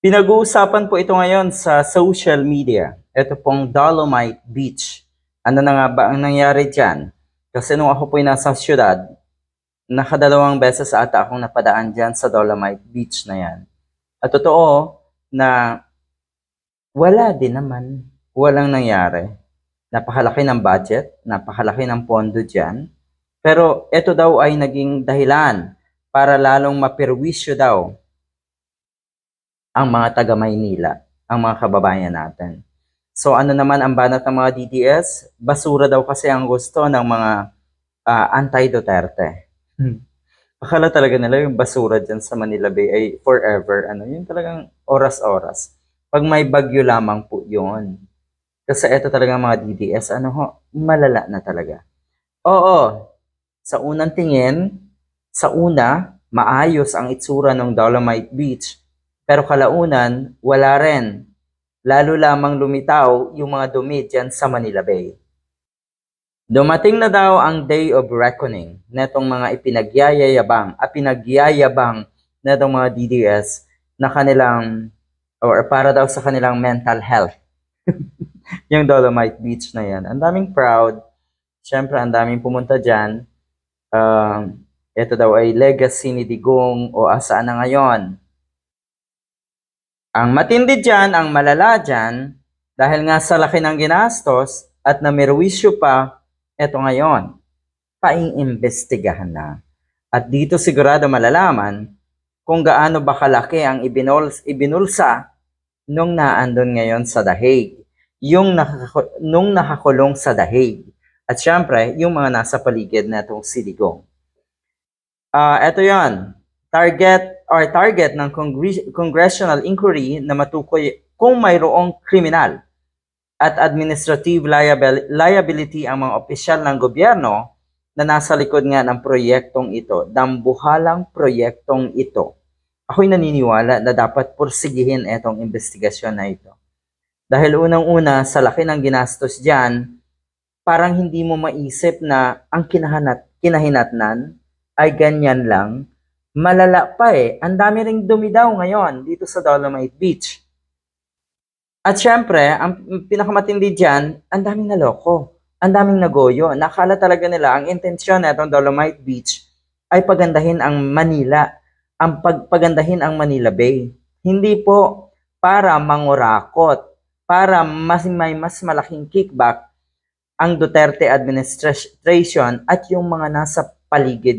Pinag-uusapan po ito ngayon sa social media. Ito pong Dolomite Beach. Ano na nga ba ang nangyari dyan? Kasi nung ako po'y nasa syudad, nakadalawang beses ata akong napadaan dyan sa Dolomite Beach na yan. At totoo na wala din naman. Walang nangyari. Napakalaki ng budget, napakalaki ng pondo dyan. Pero ito daw ay naging dahilan para lalong mapirwisyo daw ang mga taga Maynila, ang mga kababayan natin. So ano naman ang banat ng mga DDS? Basura daw kasi ang gusto ng mga ah, anti-Duterte. Hmm. Akala talaga nila yung basura dyan sa Manila Bay ay forever. Ano, yun talagang oras-oras. Pag may bagyo lamang po yun. Kasi ito talaga mga DDS, ano ho, malala na talaga. Oo, sa unang tingin, sa una, maayos ang itsura ng Dolomite Beach. Pero kalaunan, wala rin. Lalo lamang lumitaw yung mga dumi dyan sa Manila Bay. Dumating na daw ang day of reckoning netong mga ipinagyayabang, at pinagyayabang netong mga DDS na kanilang, or para daw sa kanilang mental health. yung Dolomite Beach na yan. Ang daming proud. Siyempre, ang daming pumunta dyan. Um, ito daw ay legacy ni Digong o asaan na ngayon. Ang matindi dyan, ang malala dyan, dahil nga sa laki ng ginastos at namirwisyo pa, eto ngayon, paiimbestigahan na. At dito sigurado malalaman kung gaano ba kalaki ang ibinuls, ibinulsa nung naandun ngayon sa dahig. Yung nakaka- nung nakakulong sa dahig. At syempre, yung mga nasa paligid na itong si Digong. Ah, eto 'yon. Target or target ng congre- congressional inquiry na matukoy kung mayroong kriminal at administrative liabil- liability ang mga opisyal ng gobyerno na nasa likod nga ng proyektong ito, dambuhalang proyektong ito. Ako'y naniniwala na dapat pursigihin itong investigasyon na ito. Dahil unang-una, sa laki ng ginastos dyan, parang hindi mo maisip na ang kinahanat, kinahinatnan ay ganyan lang. Malala pa eh. Ang dami ring dumi daw ngayon dito sa Dolomite Beach. At syempre, ang pinakamatindi dyan, ang daming naloko. Ang daming nagoyo. Nakala talaga nila ang intensyon na Dolomite Beach ay pagandahin ang Manila. Ang pagpagandahin ang Manila Bay. Hindi po para mangurakot, para mas may mas malaking kickback ang Duterte administration at yung mga nasa paligid